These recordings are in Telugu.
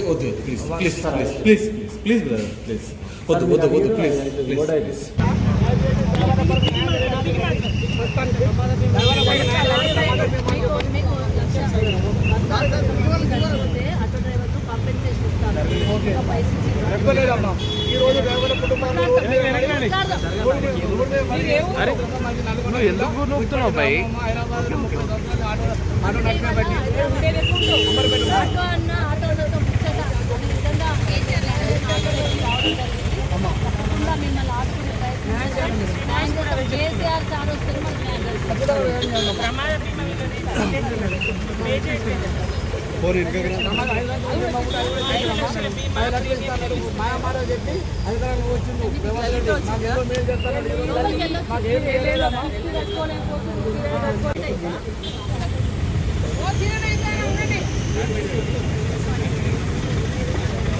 ప్లీజ్ వద్దు please please please please please brother please వద్దు వద్దు వద్దు ప్లీజ్ ప్లీజ్ నువ్వు ఎందుకు నొప్పుతున్నావు భయ్ ఆటో నడిపిన బట్టి ఆటో అన్న ఆటోలతో ముచ్చట అనే విధంగా ఆటో డ్రైవర్లు రావడం జరిగింది. తప్పకుండా మిమ్మల్ని ఆదుకునే ప్రయత్నం చేస్తాం. న్యాయం చేస్తాం. కేసీఆర్ సార్ వస్తే మనకు న్యాయం జరుగుతుంది. ఫోర్ మాయమారా చెప్పి అధికారంలో వచ్చిండు వ్యవస్థ మేలు చేస్తారని లోపలికి లేదమ్మా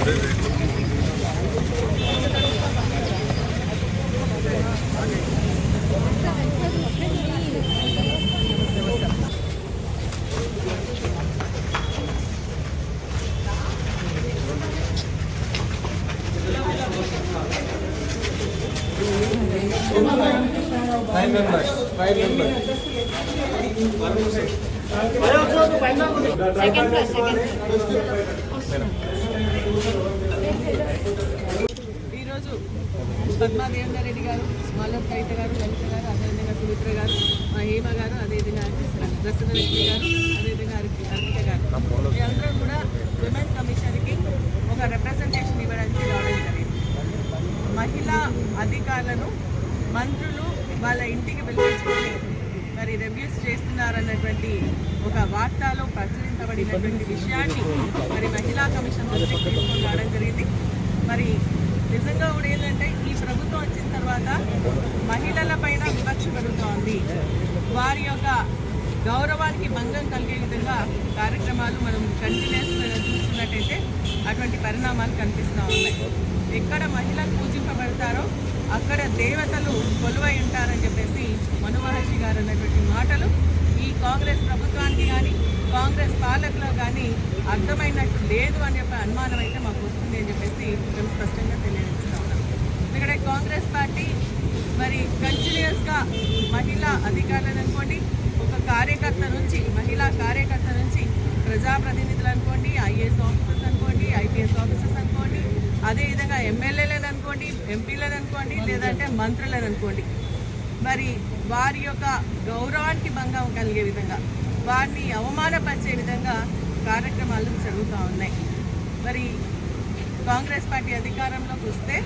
speed పెట్టుకోలేకపోతుంది. Speed five members five members ఈరోజు పద్మాదేవేంద్రారెడ్డి గారు మాలవ్ కవిత గారు లలిత గారు అదేవిధంగా సుమిత్ర గారు మా హేమ గారు అదేవిధంగా ప్రసన్న రెడ్డి గారు అదేవిధంగా అర్పిత గారు వీళ్ళందరూ కూడా విమెన్ కమిషన్కి ఒక రిప్రజెంటేషన్ ఇవ్వడానికి రావడం జరిగింది మహిళా అధికారులను మంత్రులు వాళ్ళ ఇంటికి పిలిపించుకొని మరి రివ్యూస్ చేస్తున్నారన్నటువంటి ఒక వార్తలో ప్రచురించబడినటువంటి విషయాన్ని మరి మహిళా కమిషన్ దృష్టికి తీసుకొని రావడం జరిగింది. మరి నిజంగా కూడా ఏంటంటే ఈ ప్రభుత్వం వచ్చిన తర్వాత మహిళల పైన వివక్ష పెరుగుతోంది. వారి యొక్క గౌరవానికి భంగం కలిగే విధంగా కార్యక్రమాలు మనం కంటిన్యూస్ చూస్తున్నట్టయితే అటువంటి పరిణామాలు కనిపిస్తూ ఉన్నాయి. ఎక్కడ మహిళలు పూజింపబడతారో అక్కడ దేవతలు కొలువై ఉంటారని చెప్పేసి మనుమహర్షి గారు అన్నటువంటి మాటలు. ఈ కాంగ్రెస్ ప్రభుత్వానికి కానీ కాంగ్రెస్ పాలకులో కానీ అర్థమైనట్టు లేదు అని చెప్పి అనుమానం అయితే మాకు వస్తుంది అని చెప్పేసి మేము స్పష్టంగా తెలియజేస్తా ఉన్నాం. ఎందుకంటే కాంగ్రెస్ పార్టీ మరి కంటిన్యూస్గా మహిళా అధికారులను అనుకోండి ఒక కార్యకర్త నుంచి మహిళా కార్యకర్త నుంచి ప్రజాప్రతినిధులు అనుకోండి ఐఏఎస్ ఆఫీసర్స్ అనుకోండి ఐపీఎస్ ఆఫీసర్స్ అనుకోండి అదేవిధంగా ఎమ్మెల్యే అనుకోండి ఎంపీలను అనుకోండి లేదంటే మంత్రులను అనుకోండి. మరి వారి యొక్క గౌరవానికి భంగం కలిగే విధంగా వారిని అవమానపరిచే విధంగా కార్యక్రమాలు జరుగుతూ ఉన్నాయి. మరి కాంగ్రెస్ పార్టీ అధికారంలోకి వస్తే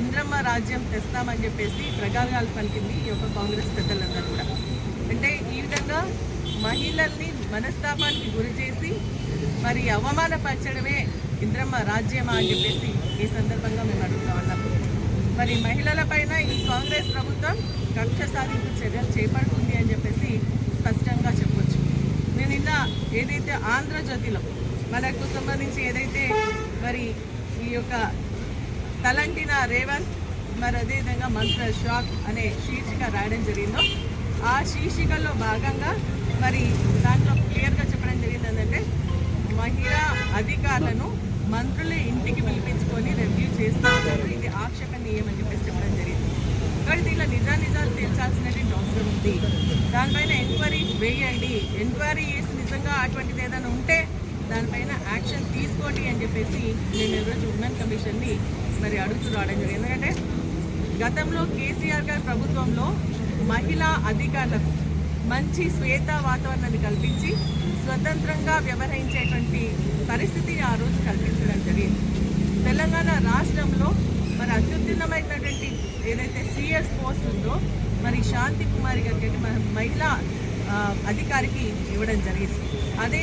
ఇంద్రమ్మ రాజ్యం తెస్తామని చెప్పేసి ప్రగాగాలు పలికింది ఈ యొక్క కాంగ్రెస్ పెద్దలందరూ కూడా. అంటే ఈ విధంగా మహిళల్ని మనస్తాపానికి గురి చేసి మరి అవమానపరచడమే ఇంద్రమ్మ రాజ్యమా అని చెప్పేసి ఈ సందర్భంగా మేము అడుగుతా ఉన్నాము మరి మహిళల పైన ఈ కాంగ్రెస్ ప్రభుత్వం కక్ష సాధింపు చర్యలు చేపడుతుంది అని చెప్పేసి స్పష్టంగా చెప్పొచ్చు. నేను నిన్న ఏదైతే ఆంధ్రజ్యోతిలో మనకు సంబంధించి ఏదైతే మరి ఈ యొక్క తలంటిన రేవంత్ మరి అదేవిధంగా మంత్ర షాక్ అనే శీర్షిక రాయడం జరిగిందో ఆ శీర్షికలో భాగంగా మరి దాంట్లో క్లియర్గా చెప్పడం జరిగింది ఏంటంటే మహిళా అధికారులను మంత్రులే ఇంటికి పిలిపించుకొని రివ్యూ చేస్తూ ఉన్నారు. ఇది ఆక్షేపణీయం అని చెప్పేసి చెప్పడం జరిగింది. కాబట్టి దీనిలో నిజానిజాలు తెలిసాల్సినటువంటి అవసరం ఉంది. దానిపైన ఎంక్వైరీ వేయండి. ఎంక్వైరీ చేసి నిజంగా అటువంటిది ఏదైనా ఉంటే దానిపైన యాక్షన్ తీసుకోండి అని చెప్పేసి నేను ఈరోజు ఉమెన్ కమిషన్ని మరి అడుగుతూ రావడం జరిగింది. ఎందుకంటే గతంలో కేసీఆర్ గారి ప్రభుత్వంలో మహిళా అధికారులకు మంచి శ్వేత వాతావరణాన్ని కల్పించి స్వతంత్రంగా వ్యవహరించేటువంటి పరిస్థితి ఆ రోజు కల్పించడం జరిగింది. తెలంగాణ రాష్ట్రంలో మరి అత్యున్నతమైనటువంటి ఏదైతే సిఎస్ పోస్ట్ ఉందో మరి శాంతి కుమారి గారికి మన మహిళా ఆ, అధికారికి ఇవ్వడం జరిగింది. అదే